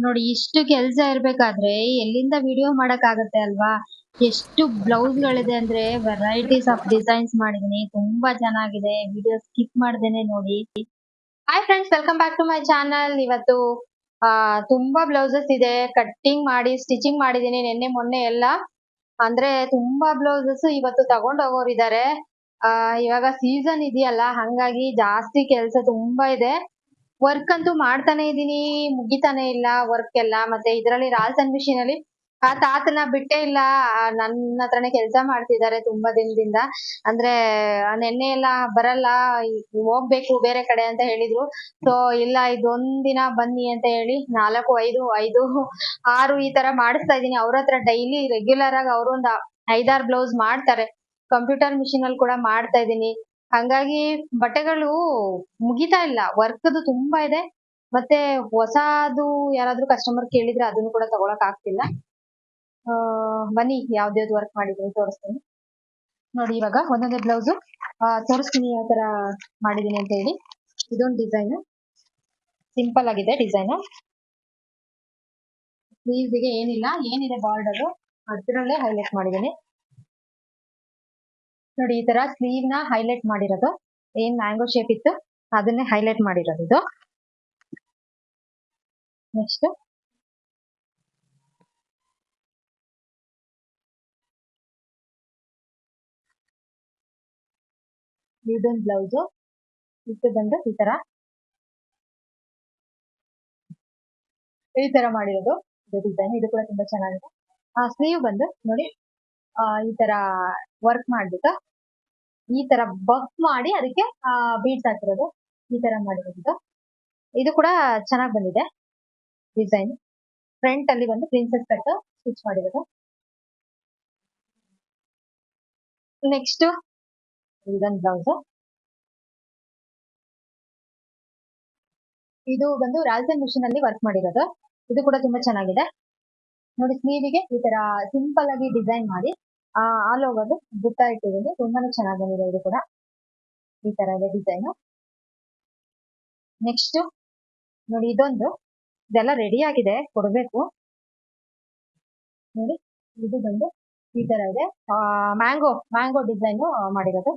ನೋಡಿ, ಇಷ್ಟು ಕೆಲಸ ಇರ್ಬೇಕಾದ್ರೆ ಎಲ್ಲಿಂದ ವಿಡಿಯೋ ಮಾಡಕ್ ಆಗತ್ತೆ ಅಲ್ವಾ? ಎಷ್ಟು ಬ್ಲೌಸ್ ಗಳಿದೆ ಅಂದ್ರೆ ವೆರೈಟೀಸ್ ಆಫ್ ಡಿಸೈನ್ಸ್ ಮಾಡಿದೀನಿ ತುಂಬಾ ಚೆನ್ನಾಗಿದೆ. ವಿಡಿಯೋ ಸ್ಕಿಪ್ ಮಾಡ್ದೇನೆ ನೋಡಿ. Hi friends welcome back to my channel ಇವತ್ತು, ಆ, ತುಂಬಾ ಬ್ಲೌಸಸ್ ಇದೆ. ಕಟ್ಟಿಂಗ್ ಮಾಡಿ ಸ್ಟಿಚಿಂಗ್ ಮಾಡಿದೀನಿ ನಿನ್ನೆ, ಮೊನ್ನೆ ಎಲ್ಲ. ಅಂದ್ರೆ ತುಂಬಾ ಬ್ಲೌಸಸ್ ಇವತ್ತು ತಗೊಂಡ್ ಹೋಗೋರಿದ್ದಾರೆ ಇವಾಗ ಸೀಸನ್ ಇದೆಯಲ್ಲ, ಹಂಗಾಗಿ ಜಾಸ್ತಿ ಕೆಲಸ ತುಂಬಾ ಇದೆ. ವರ್ಕ್ ಅಂತೂ ಮಾಡ್ತಾನೆ ಇದೀನಿ ಮುಗಿತಾನೆ ಇಲ್ಲ ವರ್ಕ್ ಎಲ್ಲ. ಮತ್ತೆ ಇದರಲ್ಲಿ ರಾಲ್ಸನ್ ಮಿಷಿನ್ ಅಲ್ಲಿ ಆ ತಾತನ ಬಿಟ್ಟೇ ಇಲ್ಲ. ನನ್ನ ಹತ್ರನೇ ಕೆಲಸ ಮಾಡ್ತಿದ್ದಾರೆ ತುಂಬಾ ದಿನದಿಂದ. ಅಂದ್ರೆ ನೆನ್ನೆ ಎಲ್ಲ ಬರಲ್ಲ ಹೋಗ್ಬೇಕು ಬೇರೆ ಕಡೆ ಅಂತ ಹೇಳಿದ್ರು. ಸೊ ಇಲ್ಲ ಇದೊಂದಿನ ಬನ್ನಿ ಅಂತ ಹೇಳಿ ನಾಲ್ಕು, ಐದು ಐದು, ಆರು ಈ ತರ ಮಾಡಿಸ್ತಾ ಇದೀನಿ ಅವ್ರ ಹತ್ರ ಡೈಲಿ ರೆಗ್ಯುಲರ್ ಆಗಿ ಅವರು ಒಂದ್ ಐದಾರು ಬ್ಲೌಸ್ ಮಾಡ್ತಾರೆ. ಕಂಪ್ಯೂಟರ್ ಮಿಷಿನ್ ಅಲ್ಲಿ ಕೂಡ ಮಾಡ್ತಾ ಇದೀನಿ ಹಂಗಾಗಿ ಬಟ್ಟೆಗಳು ಮುಗಿತಾ ಇಲ್ಲ. ವರ್ಕ್ದು ತುಂಬಾ ಇದೆ. ಮತ್ತೆ ಹೊಸದು ಯಾರಾದ್ರೂ ಕಸ್ಟಮರ್ ಕೇಳಿದ್ರೆ ಅದನ್ನು ಕೂಡ ತಗೊಳಕ್ ಆಗ್ತಿಲ್ಲ. ಬನ್ನಿ ಯಾವ್ದ್ಯಾವ್ದು ವರ್ಕ್ ಮಾಡಿದೀನಿ ತೋರಿಸ್ತೀನಿ. ನೋಡಿ ಇವಾಗ ಒಂದೊಂದೇ ಬ್ಲೌಸ್ ತೋರಿಸ್ತೀನಿ ಯಾವ ತರ ಮಾಡಿದೀನಿ ಅಂತ ಹೇಳಿ. ಇದೊಂದು ಡಿಸೈನ್ ಸಿಂಪಲ್ ಆಗಿದೆ ಡಿಸೈನ್ ಸ್ಲೀವ್ಸ್ಗೆ ಏನಿಲ್ಲ. ಏನಿದೆ ಬಾರ್ಡರ್ ಅದರಲ್ಲೇ ಹೈಲೈಟ್ ಮಾಡಿದೀನಿ. ನೋಡಿ, ಈ ತರ ಸ್ಲೀವ್ನ ಹೈಲೈಟ್ ಮಾಡಿರೋದು. ಏನ್ ಮ್ಯಾಂಗೋ ಶೇಪ್ ಇತ್ತು, ಅದನ್ನೇ ಹೈಲೈಟ್ ಮಾಡಿರೋದು ಇದು. ನೆಕ್ಸ್ಟ್ ಬ್ಲೌಸ್ ಇದು ಬಂದು ಈ ತರ. ಈ ತರ ಮಾಡಿರೋದು. ಇದು ಡಿಸೈನ್ ಇದು ಕೂಡ ತುಂಬಾ ಚೆನ್ನಾಗಿದೆ. ಆ ಸ್ಲೀವ್ ಬಂದು ನೋಡಿ ಈ ತರ ವರ್ಕ್ ಮಾಡ್ಬಿಟ್ಟು ಈ ತರ ಬಕ್ ಮಾಡಿ ಅದಕ್ಕೆ ಬೀಡ್ಸ್ ಹಾಕಿರೋದು. ಈ ತರ ಮಾಡಿರೋದು. ಇದು. ಕೂಡ ಚೆನ್ನಾಗಿ ಬಂದಿದೆ ಡಿಸೈನ್ ಫ್ರಂಟ್ ಅಲ್ಲಿ ಬಂದು ಪ್ರಿನ್ಸೆಸ್ ಕಟ್ ಸ್ಟಿಚ್ ಮಾಡಿರೋದು. ನೆಕ್ಸ್ಟ್ ಇದೊಂದು ಬ್ಲೌಸ್ ಇದು ಬಂದು ರಾಲ್ಸನ್ ಮಿಷಿನ್ ಅಲ್ಲಿ ವರ್ಕ್ ಮಾಡಿರೋದು. ಇದು ಕೂಡ ತುಂಬಾ ಚೆನ್ನಾಗಿದೆ. ನೋಡಿ, ಸ್ಲೀವಿಗೆ ಈ ತರ ಸಿಂಪಲ್ ಆಗಿ ಡಿಸೈನ್ ಮಾಡಿ ಆಲ್ ಓವರ್ ಬುಟ್ಟ ಇಟ್ಟಿದ್ದೀನಿ. ತುಂಬಾನೇ ಚೆನ್ನಾಗಿ ಬಂದಿದೆ ಇದು ಕೂಡ. ಈ ತರ ಇದೆ ಡಿಸೈನ್ ನೆಕ್ಸ್ಟ್ ನೋಡಿ ಇದೊಂದು. ಇದೆಲ್ಲ ರೆಡಿ ಆಗಿದೆ. ಕೊಡಬೇಕು. ನೋಡಿ, ಇದು ಬಂದು ಈ ತರ ಇದೆ ಮ್ಯಾಂಗೋ ಮ್ಯಾಂಗೋ ಡಿಸೈನ್ ಮಾಡಿರೋದು.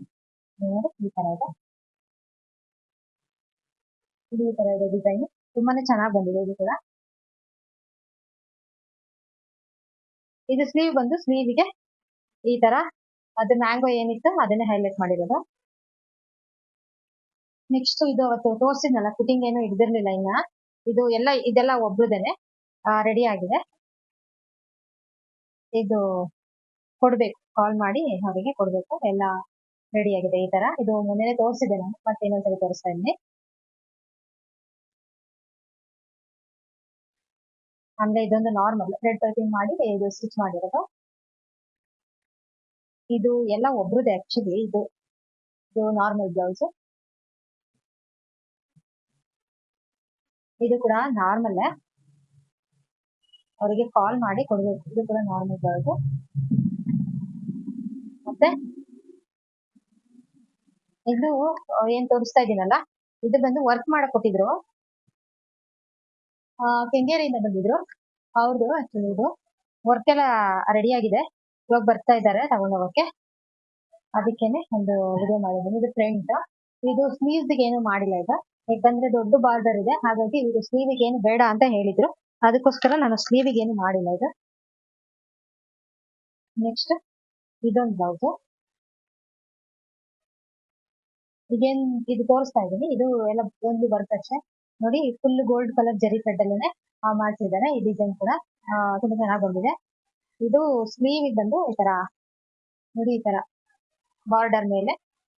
ನೋಡಿ, ಈ ತರ ಇದೆ ಇದು ಈ ತರ ಇದೆ ಡಿಸೈನ್ ತುಂಬಾನೇ ಚೆನ್ನಾಗಿ ಬಂದಿದೆ ಇದು ಕೂಡ. ಇದು ಸ್ಲೀವ್ ಬಂದು ಸ್ಲೀವಿಗೆ ಈ ತರ ಅದು ಮ್ಯಾಂಗೋ ಏನಿತ್ತು ಅದನ್ನೇ ಹೈಲೈಟ್ ಮಾಡಿರೋದು. ನೆಕ್ಸ್ಟ್ ಇದು ಅವತ್ತು ತೋರಿಸಿದ್ನಲ್ಲ ಫಿಟ್ಟಿಂಗ್ ಏನು ಹಿಡ್ದಿರ್ಲಿಲ್ಲ ಇನ್ನ. ಇದು ಎಲ್ಲ, ಇದೆಲ್ಲ ಒಬ್ರದೇನೆ ರೆಡಿ ಆಗಿದೆ. ಇದು ಕೊಡ್ಬೇಕು ಕಾಲ್ ಮಾಡಿ ಅವರಿಗೆ ಕೊಡ್ಬೇಕು, ಎಲ್ಲ ರೆಡಿ ಆಗಿದೆ ಈ ತರ. ಇದು ಮೊನ್ನೆ ತೋರಿಸಿದೆ ನಾನು, ಮತ್ತೆ ಇನ್ನೊಂದ್ಸರಿ ತೋರಿಸ್ತಾ ಇದ್ದೀನಿ. ಅಂದ್ರೆ ಇದೊಂದು ನಾರ್ಮಲ್ ರೆಡ್ ಪೈಪಿಂಗ್ ಮಾಡಿ ಇದು ಸ್ಟಿಚ್ ಮಾಡಿರೋದು. ಇದು ಎಲ್ಲ ಒಬ್ರದೇ ಆಕ್ಚುಲಿ ಇದು. ಇದು ನಾರ್ಮಲ್ ಬ್ಲೌಸ್ ಇದು ಕೂಡ ನಾರ್ಮಲ್ ಅವರಿಗೆ ಕಾಲ್ ಮಾಡಿ ಕೊಡ್ಬೇಕು. ಇದು ಕೂಡ ನಾರ್ಮಲ್ ಬ್ಲೌಸ್ ಮತ್ತೆ? ಇದು ಏನ್ ತೋರಿಸ್ತಾ ಇದೀನಲ್ಲ ಇದು ಬಂದು ವರ್ಕ್ ಮಾಡಕ್ ಕೊಟ್ಟಿದ್ರು ಕೆಂಗೇರಿಯಿಂದ ಬಂದಿದ್ರು. ಅವ್ರದ್ದು ಆಕ್ಚುಲಿ ಇದು ವರ್ಕ್ ಎಲ್ಲ ರೆಡಿ ಆಗಿದೆ. ಇವಾಗ ಬರ್ತಾ ಇದ್ದಾರೆ ತಗೊಂಡ್ ಹೋಗಕ್ಕೆ ಅದಕ್ಕೇನೆ ಒಂದು ವಿಡಿಯೋ ಮಾಡಿದ್ದೀನಿ. ಇದು ಫ್ರಂಟ್ ಇದು ಸ್ಲೀವ್ಸ್ ಏನು ಮಾಡಿಲ್ಲ ಈಗ. ಯಾಕಂದ್ರೆ ದೊಡ್ಡ ಬಾರ್ಡರ್ ಇದೆ. ಹಾಗಾಗಿ ಇದು ಸ್ಲೀವ್ಗೆ ಏನು ಬೇಡ ಅಂತ ಹೇಳಿದ್ರು. ಅದಕ್ಕೋಸ್ಕರ ನಾನು ಸ್ಲೀವ್ ಏನು ಮಾಡಿಲ್ಲ ಈಗ. ನೆಕ್ಸ್ಟ್ ಇದೊಂದು ಬ್ಲೌಸ್ ಇದೇನ್, ಇದು ತೋರಿಸ್ತಾ ಇದ್ದೀನಿ. ಇದು ಎಲ್ಲ ಒಂದು ವರ್ಕ್ ನೋಡಿ ಫುಲ್ ಗೋಲ್ಡ್ ಕಲರ್ ಜರಿ ಕಡ್ಡಲ್ಲೇ ಮಾಡ್ತಿದ್ದಾರೆ ಈ ಡಿಸೈನ್ ಕೂಡ ತುಂಬಾ ಚೆನ್ನಾಗಿ ಬಂದಿದೆ. ಇದು ಸ್ಲೀವ್ ಬಂದು ಈ ತರ. ನೋಡಿ ಈ ತರ. ಬಾರ್ಡರ್ ಮೇಲೆ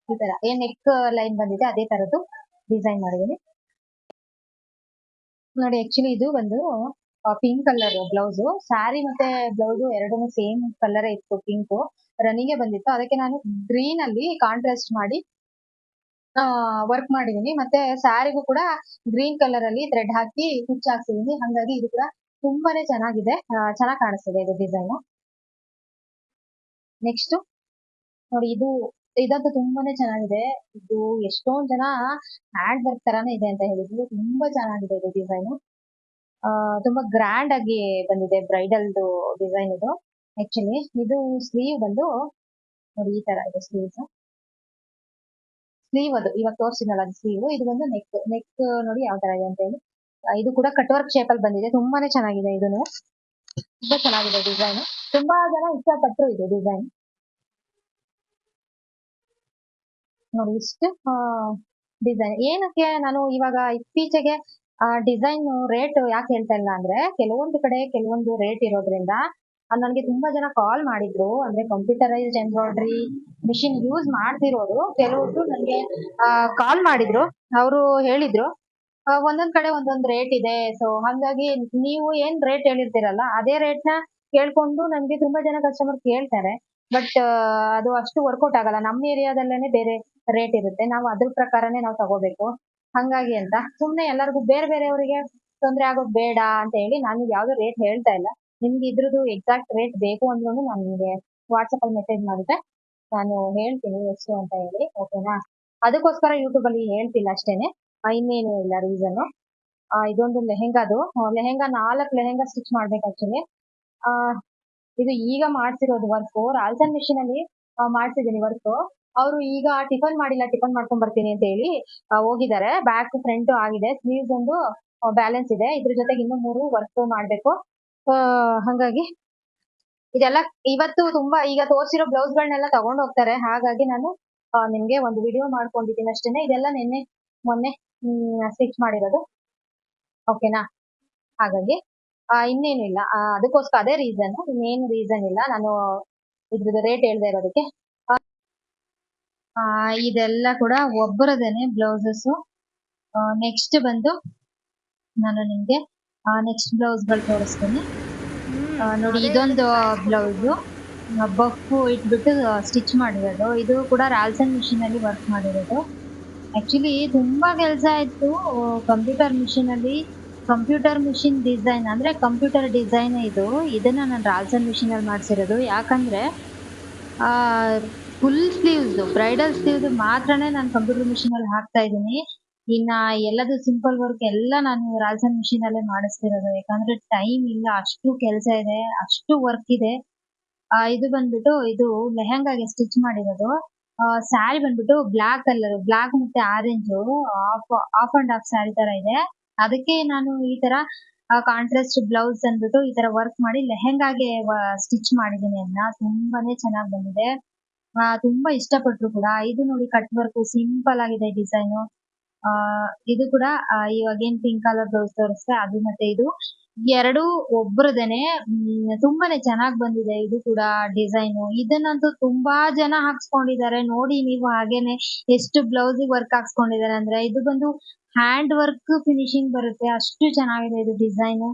ಈ ತರ. ಏನ್ ನೆಕ್ ಲೈನ್ ಬಂದಿದೆ ಅದೇ ತರದ್ದು ಡಿಸೈನ್ ಮಾಡಿದೀನಿ ನೋಡಿ ಆಕ್ಚುಲಿ ಇದು ಒಂದು ಪಿಂಕ್ ಕಲರ್ ಬ್ಲೌಸ್ ಸ್ಯಾರಿ ಮತ್ತೆ ಬ್ಲೌಸ್ ಎರಡೂ ಸೇಮ್ ಕಲರ್ ಇತ್ತು ಪಿಂಕ್ ರನ್ನಿಂಗ್ ಬಂದಿತ್ತು. ಅದಕ್ಕೆ ನಾನು ಗ್ರೀನ್ ಅಲ್ಲಿ ಕಾಂಟ್ರಾಸ್ಟ್ ಮಾಡಿ ವರ್ಕ್ ಮಾಡಿದೀನಿ ಮತ್ತೆ ಸ್ಯಾರಿಗೂ ಕೂಡ ಗ್ರೀನ್ ಕಲರ್ ಅಲ್ಲಿ ಥ್ರೆಡ್ ಹಾಕಿ ಕುಚ್ಚು ಹಾಕ್ಸಿದೀನಿ ಹಂಗಾಗಿ ಇದು ಕೂಡ ತುಂಬಾನೇ ಚೆನ್ನಾಗಿದೆ. ಚೆನ್ನಾಗಿ ಕಾಣಿಸ್ತಿದೆ ಇದು ಡಿಸೈನ್ ನೆಕ್ಸ್ಟ್ ನೋಡಿ ಇದು, ಇದಂತೂ ತುಂಬಾನೇ ಚೆನ್ನಾಗಿದೆ. ಇದು ಎಷ್ಟೊಂದ್ ಜನ ಹ್ಯಾಂಡ್ ವರ್ಕ್ ತರಾನೇ ಇದೆ ಅಂತ ಹೇಳಿದ್ರು ತುಂಬಾ ಚೆನ್ನಾಗಿದೆ ಇದು ಡಿಸೈನ್ ತುಂಬಾ ಗ್ರ್ಯಾಂಡ್ ಆಗಿ ಬಂದಿದೆ ಬ್ರೈಡಲ್ ಡಿಸೈನ್ ಇದು. ಆಕ್ಚುಲಿ ಇದು ಸ್ಲೀವ್ ಬಂದು, ನೋಡಿ ಈ ತರ ಇದೆ ಸ್ಲೀವ್ಸ್ ಸ್ಲೀವ್ ಅದು, ಇವಾಗ ತೋರಿಸಿನಲ್ಲ ಅದು ಸ್ಲೀವ್ ಇದು ಬಂದು ನೆಕ್ ನೆಕ್ ನೋಡಿ ಯಾವ ತರ ಇದೆ ಅಂತ ಹೇಳಿ. ಇದು ಕೂಡ ಕಟ್ ವರ್ಕ್ ಶೇಪ್ ಅಲ್ಲಿ ಬಂದಿದೆ. ತುಂಬಾನೇ ಚೆನ್ನಾಗಿದೆ ಇದನ್ನು ತುಂಬಾ ಚೆನ್ನಾಗಿದೆ ಡಿಸೈನ್ ತುಂಬಾ ಜನ ಇಷ್ಟಪಟ್ಟರು ಇದು ಡಿಸೈನ್ ನೋಡಿ ಇಷ್ಟು ಡಿಸೈನ್ ಏನಕ್ಕೆ ನಾನು ಇವಾಗ ಇತ್ತೀಚೆಗೆ ಡಿಸೈನ್ ರೇಟ್ ಯಾಕೆ ಹೇಳ್ತಾ ಇಲ್ಲ ಅಂದ್ರೆ, ಕೆಲವೊಂದು ಕಡೆ ಕೆಲವೊಂದು ರೇಟ್ ಇರೋದ್ರಿಂದ ನನಗೆ ತುಂಬಾ ಜನ ಕಾಲ್ ಮಾಡಿದ್ರು. ಅಂದ್ರೆ ಕಂಪ್ಯೂಟರೈಸ್ಡ್ ಎಂಬ್ರಾಯ್ಡ್ರಿ ಮಿಷಿನ್ ಯೂಸ್ ಮಾಡ್ತಿರೋರು. ಕೆಲವೊಬ್ರು ನನಗೆ ಕಾಲ್ ಮಾಡಿದ್ರು. ಅವರು ಹೇಳಿದ್ರು. ಒಂದೊಂದ್ ಕಡೆ ಒಂದೊಂದ್ ರೇಟ್ ಇದೆ. ಸೊ ಹಾಗಾಗಿ ನೀವು ಏನ್ ರೇಟ್ ಹೇಳಿರ್ತೀರಲ್ಲ, ಅದೇ ರೇಟ್ನ ಕೇಳ್ಕೊಂಡು ನಮ್ಗೆ ತುಂಬಾ ಜನ ಕಸ್ಟಮರ್ ಕೇಳ್ತಾರೆ. ಬಟ್ ಅದು ಅಷ್ಟು ವರ್ಕೌಟ್ ಆಗಲ್ಲ. ನಮ್ಮ ಏರಿಯಾದಲ್ಲೇನೆ ಬೇರೆ ರೇಟ್ ಇರುತ್ತೆ. ನಾವು ಅದ್ರ ಪ್ರಕಾರನೇ ನಾವು ತಗೋಬೇಕು. ಹಂಗಾಗಿ ಅಂತ. ಸುಮ್ನೆ ಎಲ್ಲರಿಗೂ ಬೇರೆ ಬೇರೆಯವರಿಗೆ ತೊಂದರೆ ಆಗೋದು ಬೇಡ ಅಂತ ಹೇಳಿ ನಾನು ಯಾವ್ದು ರೇಟ್ ಹೇಳ್ತಾ ಇಲ್ಲ. ನಿಮ್ಗೆ ಇದ್ರದ್ದು ಎಕ್ಸಾಕ್ಟ್ ರೇಟ್ ಬೇಕು ಅಂದ್ರೂ ನಾನು ನಿಮ್ಗೆ ವಾಟ್ಸಪ್ ಅಲ್ಲಿ ಮೆಸೇಜ್ ಮಾಡಿದ್ರೆ ನಾನು ಹೇಳ್ತೀನಿ ಎಷ್ಟು ಅಂತ ಹೇಳಿ ಓಕೆನಾ ಅದಕ್ಕೋಸ್ಕರ ಯೂಟ್ಯೂಬ್ ಅಲ್ಲಿ ಹೇಳ್ತಿಲ್ಲ ಅಷ್ಟೇನೆ. ಇನ್ನೇನು ಇಲ್ಲ ರೀಸನ್ ಇದೊಂದು ಲೆಹೆಂಗಾದು ಲೆಹೆಂಗಾ ನಾಲ್ಕು ಲೆಹೆಂಗಾ ಸ್ಟಿಚ್ ಮಾಡ್ಬೇಕು ಆಕ್ಚುಲಿ ಇದು ಈಗ ಮಾಡ್ತಿರೋದು ವರ್ಕ್ ರಾಲ್ಸನ್ ಮಿಷಿನ್ ಅಲ್ಲಿ ಮಾಡ್ತಿದ್ದೀನಿ ವರ್ಕ್ ಅವರು ಈಗ ಟಿಫನ್ ಮಾಡಿಲ್ಲ, ಟಿಫನ್ ಮಾಡ್ಕೊಂಡ್ ಬರ್ತೀನಿ ಅಂತ ಹೇಳಿ ಹೋಗಿದ್ದಾರೆ. ಬ್ಯಾಕ್ ಫ್ರಂಟ್ ಆಗಿದೆ. ಸ್ಲೀವ್ಸ್ ಒಂದು ಬ್ಯಾಲೆನ್ಸ್ ಇದೆ. ಇದ್ರ ಜೊತೆಗೆ ಇನ್ನೂ ಮೂರು ವರ್ಕ್ ಮಾಡ್ಬೇಕು. ಹಂಗಾಗಿ ಇದೆಲ್ಲ ಇವತ್ತು ತುಂಬಾ ಈಗ ತೋರಿಸಿರೋ ಬ್ಲೌಸ್ ಗಳನ್ನೆಲ್ಲ ತಗೊಂಡ್ ಹೋಗ್ತಾರೆ. ಹಾಗಾಗಿ ನಾನು ನಿಮ್ಗೆ ಒಂದು ವಿಡಿಯೋ ಮಾಡ್ಕೊಂಡಿದ್ದೀನಿ ಅಷ್ಟೇನೆ. ಇದೆಲ್ಲ ನಿನ್ನೆ, ಮೊನ್ನೆ ಸ್ಟಿಚ್ ಮಾಡಿರೋದು. ಓಕೆನಾ ಹಾಗಾಗಿ ಆ, ಇನ್ನೇನು ಇಲ್ಲ. ಅದಕ್ಕೋಸ್ಕರ ಅದೇ ರೀಸನ್ ಇನ್ನೇನು ರೀಸನ್ ಇಲ್ಲ. ನಾನು ಇದ್ರದ್ದು ರೇಟ್ ಹೇಳ್ದೆ ಇರೋದಕ್ಕೆ. ಇದೆಲ್ಲ ಕೂಡ ಒಬ್ಬರದೇನೆ ಬ್ಲೌಸಸ್ ನೆಕ್ಸ್ಟ್ ಬಂದು ನಾನು ನಿಮ್ಗೆ ನೆಕ್ಸ್ಟ್ ಬ್ಲೌಸ್ಗಳು ತೋರಿಸ್ತೀನಿ. ನೋಡಿ ಇದೊಂದು ಬ್ಲೌಸ್ ಬಫ್ ಇಟ್ಬಿಟ್ಟು ಸ್ಟಿಚ್ ಮಾಡಿರೋದು. ಇದು ಕೂಡ ರಾಲ್ಸನ್ ಮಿಷಿನ್ ಅಲ್ಲಿ ವರ್ಕ್ ಮಾಡಿರೋದು. ಆಕ್ಚುಲಿ ತುಂಬಾ ಕೆಲಸ ಇತ್ತು. ಕಂಪ್ಯೂಟರ್ ಮಿಷಿನ್ ಅಲ್ಲಿ ಕಂಪ್ಯೂಟರ್ ಮಿಷಿನ್ ಡಿಸೈನ್ ಅಂದ್ರೆ ಕಂಪ್ಯೂಟರ್ ಡಿಸೈನ್ ಇದು. ಇದನ್ನ ನಾನು ರಾಲ್ಸನ್ ಮಿಷಿನ್ ಅಲ್ಲಿ ಮಾಡಿಸಿರೋದು. ಯಾಕಂದ್ರೆ ಫುಲ್ ಸ್ಲೀವ್ಸ್ ಬ್ರೈಡಲ್ ಸ್ಲೀವ್ಸ್ ಮಾತ್ರನೇ ನಾನು ಕಂಪ್ಯೂಟರ್ ಮಿಷಿನ್ ಅಲ್ಲಿ ಹಾಕ್ತಾ ಇದ್ದೀನಿ. ಇನ್ನ ಎಲ್ಲದು ಸಿಂಪಲ್ ವರ್ಕ್ ಎಲ್ಲ ನಾನು ರಾಲ್ಸನ್ ಮಿಷಿನ್ ಅಲ್ಲೇ ಮಾಡಿಸ್ತಿರೋದು. ಯಾಕಂದ್ರೆ ಟೈಮ್ ಇಲ್ಲ ಅಷ್ಟು ಕೆಲಸ ಇದೆ ಅಷ್ಟು ವರ್ಕ್ ಇದೆ. ಆ, ಇದು ಬಂದ್ಬಿಟ್ಟು ಇದು ಲೆಹಂಗಾಗೆ ಸ್ಟಿಚ್ ಮಾಡಿರೋದು. ಸ್ಯಾರಿ ಬಂದ್ಬಿಟ್ಟು ಬ್ಲಾಕ್ ಕಲರ್ ಬ್ಲಾಕ್ ಮತ್ತೆ orange half half and half sari ತರ ಇದೆ. ಅದಕ್ಕೆ ನಾನು ಈ ತರ ಕಾಂಟ್ರಾಸ್ಟ್ ಬ್ಲೌಸ್ ಅಂದ್ಬಿಟ್ಟು ಈ ತರ ವರ್ಕ್ ಮಾಡಿ ಲೆಹೆಂಗಾಗೆ ಸ್ಟಿಚ್ ಮಾಡಿದೀನಿ ಅದನ್ನ ತುಂಬಾನೇ ಚೆನ್ನಾಗಿ ಬಂದಿದೆ. ತುಂಬಾ ಇಷ್ಟಪಟ್ರು ಕೂಡ. ಇದು ನೋಡಿ ಕಟ್ ವರ್ಕ್ ಸಿಂಪಲ್ ಆಗಿದೆ ಡಿಸೈನ್ ಇದು ಕೂಡ ಇವಾಗ ಏನ್ ಪಿಂಕ್ ಕಲರ್ ಬ್ಲೌಸ್ ತೋರಿಸ್ತೆ ಅದು ಮತ್ತೆ ಇದು. ಎರಡು ಒಬ್ರದೇನೆ ತುಂಬಾನೇ ಚೆನ್ನಾಗಿ ಬಂದಿದೆ ಇದು ಕೂಡ ಡಿಸೈನ್. ಇದನ್ನಂತೂ ತುಂಬಾ ಜನ ಹಾಕ್ಸ್ಕೊಂಡಿದ್ದಾರೆ ನೋಡಿ ನೀವು ಹಾಗೇನೆ ಎಷ್ಟು ಬ್ಲೌಸ್ ವರ್ಕ್ ಹಾಕ್ಸ್ಕೊಂಡಿದ್ದಾರೆ ಅಂದ್ರೆ, ಇದು ಬಂದು ಹ್ಯಾಂಡ್ ವರ್ಕ್ ಫಿನಿಶಿಂಗ್ ಬರುತ್ತೆ. ಅಷ್ಟು ಚೆನ್ನಾಗಿದೆ ಇದು ಡಿಸೈನ್.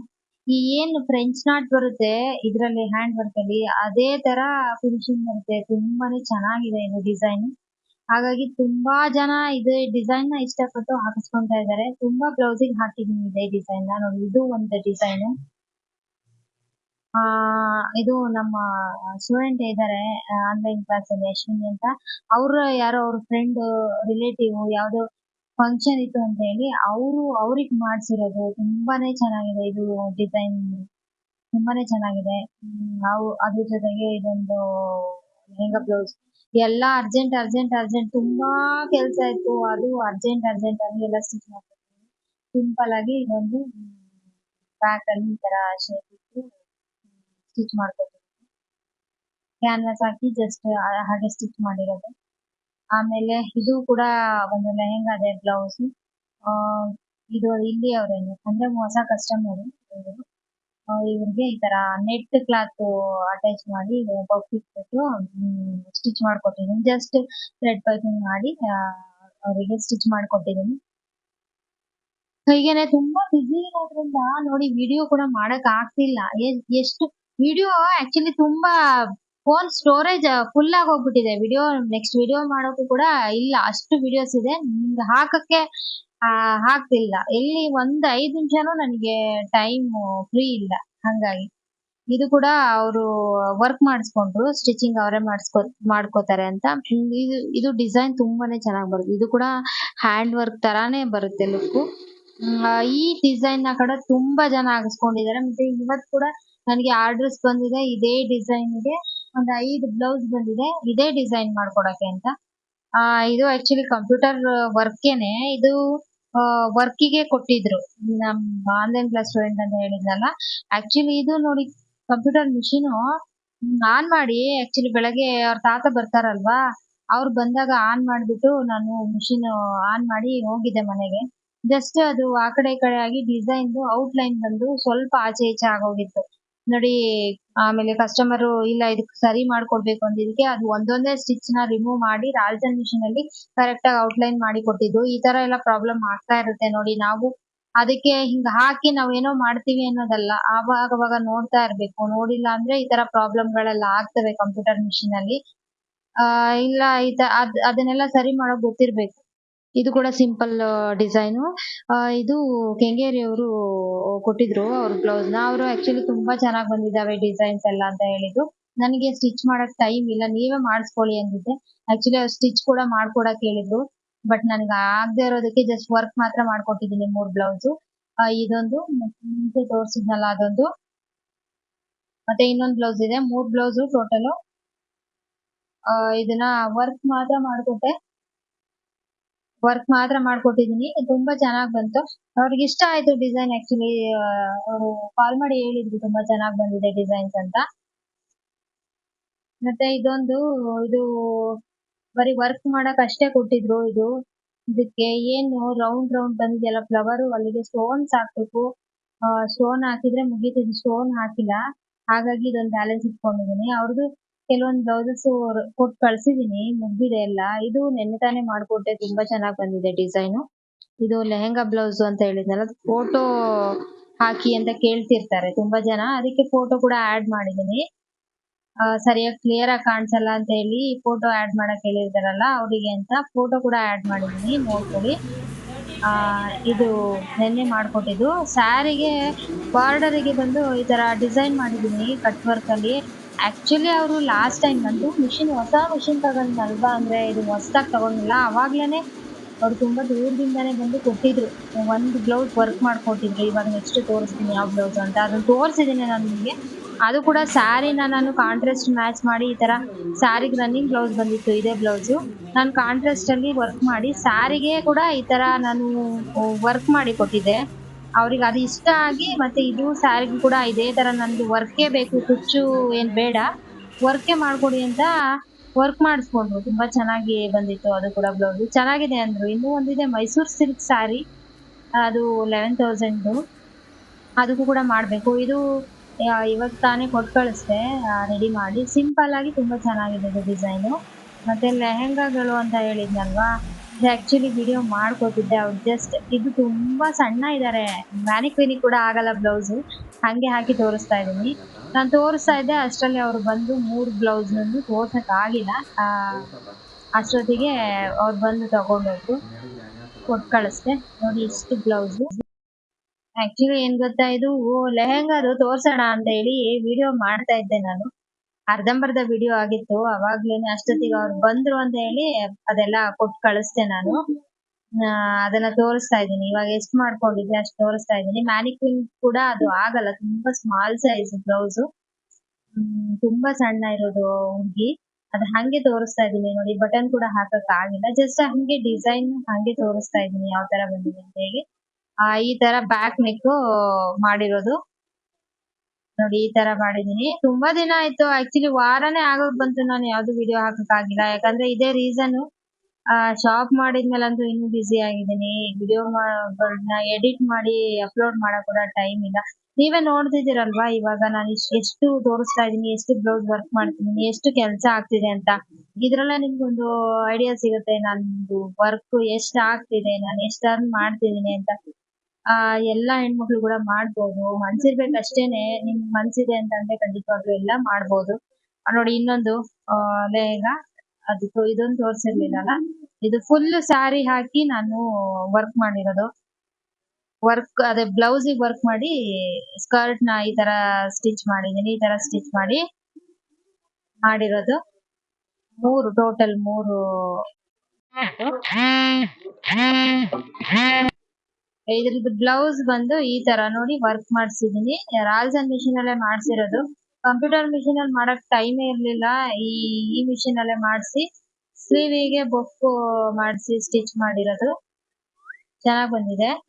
ಈ ಏನ್ ಫ್ರೆಂಚ್ ನಾಟ್ ಬರುತ್ತೆ ಇದರಲ್ಲಿ ಹ್ಯಾಂಡ್ ವರ್ಕ್ ಅಲ್ಲಿ ಅದೇ ತರ ಫಿನಿಶಿಂಗ್ ಬರುತ್ತೆ. ತುಂಬಾನೇ ಚೆನ್ನಾಗಿದೆ ಇದು ಡಿಸೈನ್. ಹಾಗಾಗಿ ತುಂಬಾ ಜನ ಇದೇ ಡಿಸೈನ್ನ ಇಷ್ಟಪಟ್ಟು ಹಾಕಿಸ್ಕೊಂತಾ ಇದ್ದಾರೆ. ತುಂಬಾ ಬ್ಲೌಸ್ಗೆ ಹಾಕಿದೀನಿ ಇದೇ ಡಿಸೈನ್ನ. ನೋಡಿ, ಇದು ಒಂದು ಡಿಸೈನ್ ಆ, ಇದು ನಮ್ಮ ಸ್ಟೂಡೆಂಟ್ ಇದ್ದಾರೆ ಆನ್ಲೈನ್ ಕ್ಲಾಸ್ ಅಲ್ಲಿ ಅಶ್ವಿನಿ ಅಂತ. ಅವ್ರ ಯಾರೋ ಅವ್ರ ಫ್ರೆಂಡ್ ರಿಲೇಟಿವ್ ಯಾವ್ದೋ ಫಂಕ್ಷನ್ ಇತ್ತು ಅಂತ ಹೇಳಿ ಅವರು ಅವ್ರಿಗೆ ಮಾಡ್ಸಿರೋದು. ತುಂಬಾನೇ ಚೆನ್ನಾಗಿದೆ ಇದು ಡಿಸೈನ್ ತುಂಬಾನೇ ಚೆನ್ನಾಗಿದೆ. ನಾವು ಅದ್ರ ಜೊತೆಗೆ ಇದೊಂದು ಲೆಹಂಗಾ ಬ್ಲೌಸ್ ಎಲ್ಲ ಅರ್ಜೆಂಟ್ ಅರ್ಜೆಂಟ್ ಅರ್ಜೆಂಟ್ ತುಂಬಾ ಕೆಲಸ ಇತ್ತು. ಅದು ಅರ್ಜೆಂಟ್ ಅರ್ಜೆಂಟ್ ಆಗಿ ಎಲ್ಲ ಸ್ಟಿಚ್ ಮಾಡ್ಕೊತೀನಿ ಸಿಂಪಲ್ ಆಗಿ ಇದೊಂದು ಬ್ಯಾಕ್ ಅಲ್ಲಿ ಈ ತರ ಶೇಪ್ ಇಟ್ಟು ಸ್ಟಿಚ್ ಮಾಡ್ಕೊತೀನಿ ಕ್ಯಾನ್ವಾಸ್ ಹಾಕಿ ಜಸ್ಟ್ ಹಾಗೆ ಸ್ಟಿಚ್ ಮಾಡಿರೋದು. ಆಮೇಲೆ ಇದು ಕೂಡ ಒಂದು ಲೆಹಂಗಾದೆ ಬ್ಲೌಸ್ ಇದು ಇಲ್ಲಿ ಅವ್ರೇನು, ಅಂದ್ರೆ ಹೊಸ ಕಸ್ಟಮರ್ ಇವ್ರಿಗೆ ಈ ತರ ನೆಟ್ ಕ್ಲಾತ್ ಅಟ್ಯಾಚ್ ಮಾಡಿ ಇಟ್ಬಿಟ್ಟು ಸ್ಟಿಚ್ ಮಾಡ್ಕೊಟ್ಟಿದೀನಿ ಜಸ್ಟ್ ಥ್ರೆಡ್ ಪೈಪಿಂಗ್ ಮಾಡಿ ಅವರಿಗೆ ಸ್ಟಿಚ್ ಮಾಡ್ಕೊಟ್ಟಿದೀನಿ ಹೀಗೇನೆ ತುಂಬಾ ಬಿಸಿ ಇರೋದ್ರಿಂದ ನೋಡಿ ವಿಡಿಯೋ ಕೂಡ ಮಾಡಕ್ ಆಗ್ತಿಲ್ಲ. ಎಷ್ಟು ವಿಡಿಯೋ ಆಕ್ಚುಲಿ ತುಂಬಾ ಫೋನ್ ಸ್ಟೋರೇಜ್ ಫುಲ್ ಆಗಿ ಹೋಗ್ಬಿಟ್ಟಿದೆ ವಿಡಿಯೋ ನೆಕ್ಸ್ಟ್ ವಿಡಿಯೋ ಮಾಡೋಕು ಕೂಡ ಇಲ್ಲ. ಅಷ್ಟು ವಿಡಿಯೋಸ್ ಇದೆ. ನಿಮ್ಗೆ ಹಾಕಕ್ಕೆ ಆ, ಹಾಕ್ತಿಲ್ಲ. ಎಲ್ಲಿ ಒಂದ್ ಐದ್ ನಿಮಿಷನೂ ನನಗೆ ಟೈಮ್ ಫ್ರೀ ಇಲ್ಲ. ಹಂಗಾಗಿ. ಇದು ಕೂಡ ಅವರು ವರ್ಕ್ ಮಾಡಿಸ್ಕೊಂಡ್ರು ಸ್ಟಿಚಿಂಗ್ ಅವರೇ ಮಾಡಿಸ್ಕೊ ಮಾಡ್ಕೋತಾರೆ ಅಂತ. ಇದು ಇದು ಡಿಸೈನ್ ತುಂಬಾನೇ ಚೆನ್ನಾಗಿ ಬರುತ್ತೆ. ಇದು ಕೂಡ ಹ್ಯಾಂಡ್ ವರ್ಕ್ ತರಾನೇ ಬರುತ್ತೆ ಲುಕ್ ಈ ಡಿಸೈನ್ನ ಕಡೆ ತುಂಬಾ ಜನ ಹಾಕಿಸ್ಕೊಂಡಿದ್ದಾರೆ ಮತ್ತೆ ಇವತ್ ಕೂಡ ನನಗೆ ಆರ್ಡರ್ಸ್ ಬಂದಿದೆ ಇದೇ ಡಿಸೈನ್ಗೆ. ಒಂದ್ ಐದು ಬ್ಲೌಸ್ ಬಂದಿದೆ ಇದೇ ಡಿಸೈನ್ ಮಾಡ್ಕೊಡಕ್ಕೆ ಅಂತ. ಆ ಇದು ಆಕ್ಚುಲಿ ಕಂಪ್ಯೂಟರ್ ವರ್ಕೇನೆ ಇದು ವರ್ಕಿಗೆ ಕೊಟ್ಟಿದ್ರು. ನಮ್ ಆನ್ಲೈನ್ ಕ್ಲಾಸ್ ಸ್ಟೂಡೆಂಟ್ ಅಂತ ಹೇಳಿದ್ನಲ್ಲ ಆಕ್ಚುಲಿ ಇದು ನೋಡಿ ಕಂಪ್ಯೂಟರ್ ಮಿಷಿನ್ ಆನ್ ಮಾಡಿ ಆಕ್ಚುಲಿ ಬೆಳಗ್ಗೆ ಅವ್ರ ತಾತ ಬರ್ತಾರಲ್ವಾ, ಅವ್ರು ಬಂದಾಗ ಆನ್ ಮಾಡ್ಬಿಟ್ಟು ನಾನು ಮಿಷಿನ್ ಆನ್ ಮಾಡಿ ಹೋಗಿದ್ದೆ ಮನೆಗೆ. ಜಸ್ಟ್ ಅದು ಆ ಕಡೆ ಈ ಕಡೆ ಆಗಿ ಡಿಸೈನ್ ಔಟ್ಲೈನ್ ಬಂದು ಸ್ವಲ್ಪ ಆಚೆ ಈಚೆ ಆಗೋಗಿತ್ತು. ನೋಡಿ, ಆಮೇಲೆ ಕಸ್ಟಮರ್ ಇಲ್ಲ ಇದಕ್ಕೆ ಸರಿ ಮಾಡ್ಕೊಡ್ಬೇಕು ಅಂದಿದ್ದಕ್ಕೆ ಅದು ಒಂದೊಂದೇ ಸ್ಟಿಚ್ನ ರಿಮೂವ್ ಮಾಡಿ ರಾಲ್ಸನ್ ಮಿಷಿನ್ ಅಲ್ಲಿ ಕರೆಕ್ಟ್ ಆಗಿ ಔಟ್ಲೈನ್ ಮಾಡಿ ಕೊಟ್ಟಿದ್ದು. ಈ ತರ ಎಲ್ಲ ಪ್ರಾಬ್ಲಮ್ ಆಗ್ತಾ ಇರುತ್ತೆ ನೋಡಿ ನಾವು. ಅದಕ್ಕೆ ಹಿಂಗ ಹಾಕಿ ನಾವ್ ಏನೋ ಮಾಡ್ತೀವಿ ಅನ್ನೋದಲ್ಲ, ಆವಾಗ ಅವಾಗ ನೋಡ್ತಾ ಇರ್ಬೇಕು. ನೋಡಿಲ್ಲ ಅಂದ್ರೆ ಈ ತರ ಪ್ರಾಬ್ಲಮ್ ಗಳೆಲ್ಲ ಆಗ್ತವೆ ಕಂಪ್ಯೂಟರ್ ಮಿಷಿನ್ ಅಲ್ಲಿ. ಆ, ಇಲ್ಲ ಅದ್, ಅದನ್ನೆಲ್ಲ ಸರಿ ಮಾಡೋಕ್ ಗೊತ್ತಿರ್ಬೇಕು. ಇದು ಕೂಡ ಸಿಂಪಲ್ ಡಿಸೈನ್ ಇದು ಕೆಂಗೇರಿ ಅವರು ಕೊಟ್ಟಿದ್ರು ಅವ್ರ ಬ್ಲೌಸ್ನ. ಅವರು ಆಕ್ಚುಲಿ ತುಂಬಾ ಚೆನ್ನಾಗಿ ಬಂದಿದಾವೆ ಡಿಸೈನ್ಸ್ ಎಲ್ಲ ಅಂತ ಹೇಳಿದ್ರು. ನನಗೆ ಸ್ಟಿಚ್ ಮಾಡಕ್ ಟೈಮ್ ಇಲ್ಲ. ನೀವೇ ಮಾಡಿಸ್ಕೊಳ್ಳಿ ಅಂದಿದ್ದೆ. ಆಕ್ಚುಲಿ ಅವ್ರು ಸ್ಟಿಚ್ ಕೂಡ ಮಾಡ್ಕೊಡಕ್ ಹೇಳಿದ್ರು. ಬಟ್ ನನಗೆ ಆಗದೆ ಇರೋದಕ್ಕೆ ಜಸ್ಟ್ ವರ್ಕ್ ಮಾತ್ರ ಮಾಡ್ಕೊಟ್ಟಿದ್ದೀನಿ ಮೂರ್ ಬ್ಲೌಸ್ ಇದೊಂದು ಮುಂಚೆ ತೋರಿಸಿದ್ನಲ್ಲ ಅದೊಂದು. ಮತ್ತೆ ಇನ್ನೊಂದು ಬ್ಲೌಸ್ ಇದೆ. ಮೂರ್ ಬ್ಲೌಸ್ ಟೋಟಲ್ ಇದನ್ನ ವರ್ಕ್ ಮಾತ್ರ ಮಾಡ್ಕೊಟ್ಟೆ. ವರ್ಕ್ ಮಾತ್ರ ಮಾಡ್ಕೊಟ್ಟಿದೀನಿ. ತುಂಬಾ ಚೆನ್ನಾಗ್ ಬಂತು. ಅವ್ರಿಗೆ ಇಷ್ಟ ಆಯ್ತು ಡಿಸೈನ್ ಆಕ್ಚುಲಿ ಅವರು ಕಾಲ್ ಮಾಡಿ ಹೇಳಿದ್ರು ತುಂಬಾ ಚೆನ್ನಾಗ್ ಬಂದಿದೆ ಡಿಸೈನ್ಸ್ ಅಂತ. ಮತ್ತೆ ಇದೊಂದು, ಇದು ಬರೀ ವರ್ಕ್ ಮಾಡಕ್ ಅಷ್ಟೇ ಕೊಟ್ಟಿದ್ರು ಇದು. ಇದಕ್ಕೆ ಏನು ರೌಂಡ್ ರೌಂಡ್ ಬಂದಿದೆಯಲ್ಲ ಫ್ಲವರ್ ಅಲ್ಲಿಗೆ ಸ್ಟೋನ್ಸ್ ಹಾಕ್ಬೇಕು ಸ್ಟೋನ್ ಹಾಕಿದ್ರೆ ಮುಗೀತಿದ್ ಸ್ಟೋನ್ ಹಾಕಿಲ್ಲ. ಹಾಗಾಗಿ ಇದೊಂದು ಬ್ಯಾಲೆನ್ಸ್ ಇಟ್ಕೊಂಡಿದೀನಿ. ಅವ್ರದ್ದು ಕೆಲವೊಂದು ಬ್ಲೌಸಸ್ ಕೊಟ್ಟು ಕಳ್ಸಿದೀನಿ, ಮುಗ್ದಿದೆ ಎಲ್ಲ. ಇದು ನೆನ್ನೆ ತಾನೇ ಮಾಡ್ಕೊಟ್ಟೆ, ತುಂಬಾ ಚೆನ್ನಾಗ್ ಬಂದಿದೆ ಡಿಸೈನ್ ಇದು ಲೆಹೆಂಗಾ ಬ್ಲೌಸ್ ಅಂತ ಹೇಳಿದ್ನಲ್ಲ ಫೋಟೋ ಹಾಕಿ ಅಂತ ಕೇಳ್ತಿರ್ತಾರೆ ತುಂಬಾ ಜನ. ಅದಕ್ಕೆ ಫೋಟೋ ಕೂಡ ಆಡ್ ಮಾಡಿದೀನಿ. ಸರಿಯಾಗಿ ಕ್ಲಿಯರ್ ಆಗಿ ಕಾಣಿಸಲ್ಲ ಅಂತ ಹೇಳಿ ಫೋಟೋ ಆಡ್ ಮಾಡಕ್ ಹೇಳಿರ್ತಾರಲ್ಲ ಅವರಿಗೆ ಅಂತ ಫೋಟೋ ಕೂಡ ಆಡ್ ಮಾಡಿದೀನಿ, ನೋಡ್ಕೊಳ್ಳಿ. ಆ, ಇದು ನೆನ್ನೆ ಮಾಡ್ಕೊಟ್ಟಿದ್ದು. ಸ್ಯಾರಿಗೆ ಬಾರ್ಡರಿಗೆ ಬಂದು ಈ ತರ ಡಿಸೈನ್ ಮಾಡಿದೀನಿ ಕಟ್ ವರ್ಕ್ ಅಲ್ಲಿ. ಆಕ್ಚುಲಿ ಅವರು ಲಾಸ್ಟ್ ಟೈಮ್ ಬಂದು ಮಿಷಿನ್ ಹೊಸ ಮಿಷಿನ್ ತಗೊಂಡ್ನಲ್ವಾ? ಅಂದರೆ ಇದು ಹೊಸ್ದಾಗಿ ತಗೊಂಡಿಲ್ಲ ಆವಾಗಲೇ ಅವ್ರು ತುಂಬ ದೂರದಿಂದಾನೇ ಬಂದು ಕೊಟ್ಟಿದ್ರು. ಒಂದು ಬ್ಲೌಸ್ ವರ್ಕ್ ಮಾಡ್ಕೊಟ್ಟಿದ್ರು. ಇವಾಗ ನೆಕ್ಸ್ಟ್ ತೋರಿಸ್ತೀನಿ ಯಾವ ಬ್ಲೌಸ್ ಅಂತ. ಅದನ್ನು ತೋರಿಸಿದ್ದೀನಿ ನಾನು ನಿಮಗೆ. ಅದು ಕೂಡ ಸ್ಯಾರಿನ ನಾನು ಕಾಂಟ್ರಾಸ್ಟ್ ಮ್ಯಾಚ್ ಮಾಡಿ ಈ ಥರ ಸ್ಯಾರಿಗೆ ರನ್ನಿಂಗ್ ಬ್ಲೌಸ್ ಬಂದಿತ್ತು, ಇದೇ ಬ್ಲೌಸು ನಾನು ಕಾಂಟ್ರಾಸ್ಟ್ ಅಲ್ಲಿ ವರ್ಕ್ ಮಾಡಿ ಸ್ಯಾರಿಗೆ ಕೂಡ ಈ ಥರ ನಾನು ವರ್ಕ್ ಮಾಡಿ ಕೊಟ್ಟಿದ್ದೆ. ಅವ್ರಿಗೆ ಅದು ಇಷ್ಟ ಆಗಿ ಮತ್ತೆ ಇದು ಸ್ಯಾರಿಗೆ ಕೂಡ ಇದೇ ತರ ನನಗೆ ವರ್ಕೇ ಬೇಕು ಕುಚ್ಚು ಏನ್ ಬೇಡ. ವರ್ಕೇ ಮಾಡ್ಕೊಡಿ ಅಂತ ವರ್ಕ್ ಮಾಡಿಸ್ಕೊಂಡ್ರು. ತುಂಬಾ ಚೆನ್ನಾಗಿ ಬಂದಿತ್ತು ಅದು ಕೂಡ ಬ್ಲೌಸ್ ಚೆನ್ನಾಗಿದೆ ಅಂದ್ರು. ಇನ್ನೂ ಒಂದಿದೆ ಮೈಸೂರ್ ಸಿಲ್ಕ್ ಸ್ಯಾರಿ ಅದು ಲೆವೆನ್ ತೌಸಂಡ್ ಅದಕ್ಕೂ ಕೂಡ ಮಾಡಬೇಕು. ಇದು ಇವಾಗ ತಾನೇ ಕೊಟ್ಟು ಕಳಿಸ್ದೆ ರೆಡಿ ಮಾಡಿ. ಸಿಂಪಲ್ ಆಗಿ ತುಂಬಾ ಚೆನ್ನಾಗಿದೆ ಡಿಸೈನು ಮತ್ತೆ ಲೆಹೆಂಗಾಗಳು ಅಂತ ಹೇಳಿದ್ನಲ್ವಾ? ಆಕ್ಚುಲಿ ವಿಡಿಯೋ ಮಾಡ್ಕೊತಿದ್ದೆ ಅವ್ರು ಜಸ್ಟ್ ಇದು ತುಂಬಾ ಸಣ್ಣ ಇದ್ದಾರೆ ಮ್ಯಾನಿಕ್ವಿನಿ ಕೂಡ ಆಗಲ್ಲ ಬ್ಲೌಸ್ ಹಂಗೆ ಹಾಕಿ ತೋರಿಸ್ತಾ ಇದ್ದೀನಿ. ನಾನು ತೋರಿಸ್ತಾ ಇದ್ದೆ ಅಷ್ಟರಲ್ಲಿ ಅವ್ರು ಬಂದು ಮೂರು ಬ್ಲೌಸ್ ನಂದು ತೋರ್ಸಕ್ ಆಗಿಲ್ಲ. ಆ, ಅಷ್ಟೊತ್ತಿಗೆ ಅವ್ರು ಬಂದು ತಗೊಂಡೋದ್ರು. ಕೊಟ್ಟು ಕಳಿಸ್ದೆ. ನೋಡಿ ಇಷ್ಟು ಬ್ಲೌಸ್ ಆಕ್ಚುಲಿ ಏನ್ ಗೊತ್ತಾ ಇದು? ಲೆಹೆಂಗಾದು ತೋರ್ಸೋಣ ಅಂತ ಹೇಳಿ ವಿಡಿಯೋ ಮಾಡ್ತಾ ಇದ್ದೆ ನಾನು. ಅರ್ಧಂಬರ್ಧ ವಿಡಿಯೋ ಆಗಿತ್ತು. ಅವಾಗ್ಲೇನೆ ಅಷ್ಟೊತ್ತಿಗೆ ಅವ್ರು ಬಂದ್ರು ಅಂತ ಹೇಳಿ ಅದೆಲ್ಲ ಕೊಟ್ಟು ಕಳಿಸ್ದೆ ನಾನು. ಅದನ್ನ ತೋರಿಸ್ತಾ ಇದ್ದೀನಿ. ಇವಾಗ ಎಷ್ಟು ಮಾಡ್ಕೊಂಡಿದ್ದೆ ಅಷ್ಟು ತೋರಿಸ್ತಾ ಇದ್ದೀನಿ. ಮ್ಯಾನಿಕ್ವಿನ್ ಕೂಡ ಅದು ಆಗಲ್ಲ. ತುಂಬಾ ಸ್ಮಾಲ್ ಸೈಜ್ ಬ್ಲೌಸ್ ತುಂಬಾ ಸಣ್ಣ ಇರೋದು ಹುಡುಗಿ. ಅದ್ ಹಂಗೆ ತೋರಿಸ್ತಾ ಇದ್ದೀನಿ. ನೋಡಿ ಬಟನ್ ಕೂಡ ಹಾಕಕ್ ಆಗಿಲ್ಲ. ಜಸ್ಟ್ ಹಂಗೆ ಡಿಸೈನ್ ಹಂಗೆ ತೋರಿಸ್ತಾ ಇದ್ದೀನಿ. ಯಾವ ತರ ಬಂದಿದೆ ಅಂತ ಹೇಳಿ. ಈ ತರ ಬ್ಯಾಕ್ ನೆಕ್ ಮಾಡಿರೋದು. ನೋಡಿ, ಈ ತರ ಮಾಡಿದೀನಿ. ತುಂಬಾ ದಿನ ಆಯ್ತು. ಆಕ್ಚುಲಿ ವಾರನೇ ಆಗೋಗ್ ಬಂತು. ನಾನು ಯಾವ್ದು ವಿಡಿಯೋ ಹಾಕಕ್ ಆಗಿಲ್ಲ. ಯಾಕಂದ್ರೆ ಇದೇ ರೀಸನ್ ಆ ಶಾಪ್ ಮಾಡಿದ್ಮೇಲಂತೂ ಇನ್ನು ಬಿಸಿ ಆಗಿದ್ದೀನಿ. ವಿಡಿಯೋಗಳನ್ನ ಎಡಿಟ್ ಮಾಡಿ ಅಪ್ಲೋಡ್ ಮಾಡಕ್ ಕೂಡ ಟೈಮ್ ಇಲ್ಲ. ನೀವೇ ನೋಡ್ತಿದ್ದೀರಲ್ವಾ? ಇವಾಗ ನಾನು ಇಷ್ಟ್- ಎಷ್ಟು ತೋರಿಸ್ತಾ ಇದೀನಿ, ಎಷ್ಟು ಬ್ಲೌಸ್ ವರ್ಕ್ ಮಾಡ್ತಿದೀನಿ, ಎಷ್ಟು ಕೆಲಸ ಆಗ್ತಿದೆ ಅಂತ. ಇದ್ರಲ್ಲ ನಿಮ್ಗೊಂದು ಐಡಿಯಾ ಸಿಗುತ್ತೆ. ನಂದು ವರ್ಕ್ ಎಷ್ಟ್ ಆಗ್ತಿದೆ, ನಾನು ಎಷ್ಟ್ ಅರ್ನ್ ಮಾಡ್ತಿದೀನಿ ಅಂತ. ಆ ಎಲ್ಲಾ ಹೆಣ್ಮಕ್ಳು ಕೂಡ ಮಾಡ್ಬೋದು. ಮನ್ಸಿರ್ಬೇಕು ಅಷ್ಟೇನೆ ನಿಮ್ ಮನ್ಸಿದೆ ಅಂತಂದ್ರೆ ಖಂಡಿತವಾಗ್ಲೂ ಎಲ್ಲ ಮಾಡ್ಬೋದು. ಆ, ನೋಡಿ ಇನ್ನೊಂದು ಆ ಲೆಹಂಗಾ ಅದು ಇದೊಂದು ತೋರ್ಸಿರ್ಲಿಲ್ಲಲ್ಲ ಇದು ಫುಲ್ ಸ್ಯಾರಿ ಹಾಕಿ ನಾನು ವರ್ಕ್ ಮಾಡಿರೋದು. ವರ್ಕ್ ಅದೇ ಬ್ಲೌಸಿಗೆ ವರ್ಕ್ ಮಾಡಿ ಸ್ಕರ್ಟ್ನ ಈ ತರ ಸ್ಟಿಚ್ ಮಾಡಿದೀನಿ ಈ ತರ ಸ್ಟಿಚ್ ಮಾಡಿ ಮಾಡಿರೋದು. ಮೂರು ಟೋಟಲ್ ಮೂರು. ಇದ್ರದ್ದು ಬ್ಲೌಸ್ ಬಂದು ಈ ತರ ನೋಡಿ ವರ್ಕ್ ಮಾಡ್ಸಿದೀನಿ. ರಾಲ್ಸನ್ ಮಿಷಿನ್ ಅಲ್ಲೇ ಮಾಡ್ಸಿರೋದು. ಕಂಪ್ಯೂಟರ್ ಮಿಷಿನ್ ಅಲ್ಲಿ ಮಾಡಕ್ ಟೈಮ್ ಇರ್ಲಿಲ್ಲ. ಈ ಈ ಮಿಷಿನ್ ಅಲ್ಲೇ ಮಾಡ್ಸಿ, ಸ್ಲೀವಿಗೆ ಬೊಕ್ಕು ಮಾಡಿಸಿ ಸ್ಟಿಚ್ ಮಾಡಿರೋದು. ಚೆನ್ನಾಗ್ ಬಂದಿದೆ.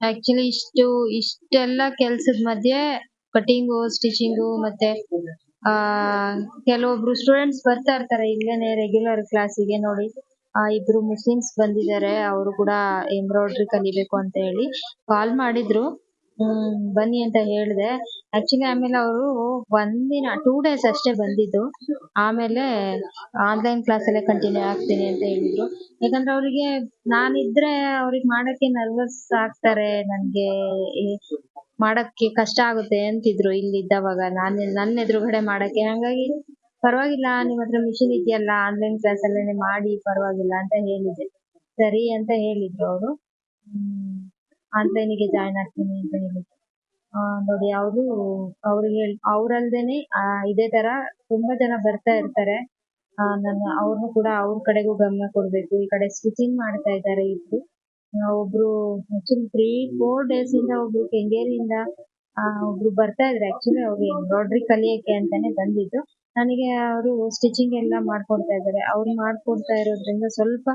ಆಕ್ಚುಲಿ ಇಷ್ಟು, ಇಷ್ಟೆಲ್ಲ ಕೆಲ್ಸದ ಮಧ್ಯೆ ಕಟಿಂಗು ಸ್ಟಿಚಿಂಗು ಮತ್ತೆ, ಆ, ಕೆಲವೊಬ್ರು ಸ್ಟೂಡೆಂಟ್ಸ್ ಬರ್ತಾ ಇರ್ತಾರೆ ಇಲ್ಲೇನೆ ರೆಗ್ಯುಲರ್ ಕ್ಲಾಸಿಗೆ ನೋಡಿ. ಆ ಇಬ್ರು ಮುಸ್ಲಿಮ್ಸ್ ಬಂದಿದ್ದಾರೆ, ಅವರು ಕೂಡ ಎಂಬ್ರಾಯ್ಡ್ರಿ ಕಲಿಬೇಕು ಅಂತ ಹೇಳಿ ಕಾಲ್ ಮಾಡಿದ್ರು. ಹ್ಮ್, ಬನ್ನಿ ಅಂತ ಹೇಳ್ದೆ. ಆಕ್ಚುಲಿ ಆಮೇಲೆ ಅವರು ಒಂದಿನ ಟೂ ಡೇಸ್ ಅಷ್ಟೇ ಬಂದಿದ್ದು. ಆಮೇಲೆ ಆನ್ಲೈನ್ ಕ್ಲಾಸ್ ಅಲ್ಲೇ ಕಂಟಿನ್ಯೂ ಆಗ್ತೀನಿ ಅಂತ ಹೇಳಿದ್ರು. ಯಾಕಂದ್ರೆ ಅವರಿಗೆ ನಾನಿದ್ರೆ ಅವ್ರಿಗೆ ಮಾಡಕ್ಕೆ ನರ್ವಸ್ ಆಗ್ತಾರೆ, ನನ್ಗೆ ಮಾಡಕ್ಕೆ ಕಷ್ಟ ಆಗುತ್ತೆ ಅಂತಿದ್ರು ಇಲ್ಲಿ ಇದ್ದವಾಗ ನಾನ್ ನನ್ನ ಎದುರುಗಡೆ ಮಾಡಕ್ಕೆ. ಹಂಗಾಗಿ ಪರವಾಗಿಲ್ಲ, ನಿಮ್ ಹತ್ರ ಮಿಷಿನ್ ಇದೆಯಲ್ಲ ಆನ್ಲೈನ್ ಕ್ಲಾಸ್ ಅಲ್ಲೇನೆ ಮಾಡಿ ಪರವಾಗಿಲ್ಲ ಅಂತ ಹೇಳಿದೆ ಸರಿ ಅಂತ ಹೇಳಿದ್ರು ಅವರು. ಆನ್ಲೈನ್ಗೆ ಜಾಯ್ನ್ ಆಗ್ತೀನಿ ಅಂತ ಹೇಳಿದ್ರು. ನೋಡಿ, ಅವರು ಅವ್ರಿಗೆ ಅವ್ರಲ್ದೇನೆ ಇದೇ ತರ ತುಂಬಾ ಜನ ಬರ್ತಾ ಇರ್ತಾರೆ. ನಾನು ಅವ್ರನ್ನು ಕೂಡ ಅವ್ರ ಕಡೆಗೂ ಗಮನ ಕೊಡ್ಬೇಕು. ಈ ಕಡೆ ಸ್ಟಿಚಿಂಗ್ ಮಾಡ್ತಾ ಇದ್ದಾರೆ ಇಬ್ರು. ಒಬ್ರು ಆಕ್ಚುಲಿ ತ್ರೀ ಫೋರ್ ಡೇಸ್ ಇಂದ ಒಬ್ರು ಕೆಂಗೇರಿಯಿಂದ ಒಬ್ರು ಬರ್ತಾ ಇದ್ರು. ಆಕ್ಚುಲಿ ಅವ್ರು ಎಂಬ್ರಾಯ್ಡ್ರಿ ಕಲಿಯಕ್ಕೆ ಅಂತಾನೆ ಬಂದಿದ್ದು. ನನಗೆ ಅವರು ಸ್ಟಿಚಿಂಗ್ ಎಲ್ಲ ಮಾಡ್ಕೊಡ್ತಾ ಇದ್ದಾರೆ. ಅವ್ರು ಮಾಡ್ಕೊಡ್ತಾ ಇರೋದ್ರಿಂದ ಸ್ವಲ್ಪ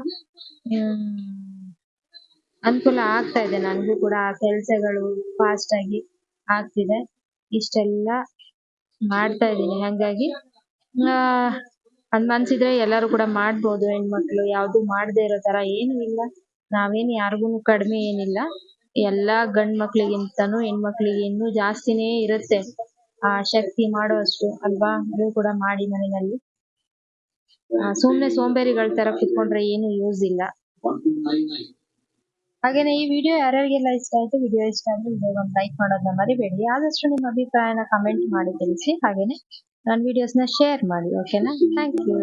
ಅನುಕೂಲ ಆಗ್ತಾ ಇದೆ. ನನಗೂ ಕೂಡ ಆ ಕೆಲಸಗಳು ಫಾಸ್ಟ್ ಆಗಿ ಆಗ್ತಿದೆ. ಇಷ್ಟೆಲ್ಲ ಮಾಡ್ತಾ ಇದೀನಿ ಹಂಗಾಗಿ ಅದ್ ಅನ್ಸಿದ್ರೆ ಎಲ್ಲರೂ ಕೂಡ ಮಾಡ್ಬೋದು. ಹೆಣ್ಮಕ್ಳು ಯಾವ್ದು ಮಾಡದೇ ಇರೋ ತರ ಏನು ಇಲ್ಲ. ನಾವೇನು ಯಾರಿಗೂ ಕಡಿಮೆ ಏನಿಲ್ಲ. ಎಲ್ಲಾ ಗಂಡ್ ಮಕ್ಳಿಗಿಂತನೂ ಹೆಣ್ಮಕ್ಳಿಗೆ ಇನ್ನೂ ಜಾಸ್ತಿನೇ ಇರುತ್ತೆ. ಆ ಶಕ್ತಿ ಮಾಡುವಷ್ಟು ಅಲ್ವಾ? ನೀವು ಕೂಡ ಮಾಡಿ ಮನೆಯಲ್ಲಿ. ಸುಮ್ನೆ ಸೋಂಬೇರಿಗಳ ತರ ಕುತ್ಕೊಂಡ್ರೆ ಏನು ಯೂಸ್ ಇಲ್ಲ. ಹಾಗೇನೆ ಈ ವಿಡಿಯೋ ಯಾರ್ಯಾರಿಗೆಲ್ಲ ಇಷ್ಟ ಆಯ್ತು ವಿಡಿಯೋ ಇಷ್ಟ ಆದ್ರೆ ವಿಡಿಯೋ ಒಂದು ಲೈಕ್ ಮಾಡೋದನ್ನ ಮರಿಬೇಡಿ. ಆದಷ್ಟು ನಿಮ್ಮ ಅಭಿಪ್ರಾಯನ ಕಮೆಂಟ್ ಮಾಡಿ ತಿಳಿಸಿ. ಹಾಗೇನೆ ನನ್ನ ವಿಡಿಯೋಸ್ನ ಶೇರ್ ಮಾಡಿ ಓಕೆನಾ ಥ್ಯಾಂಕ್ ಯು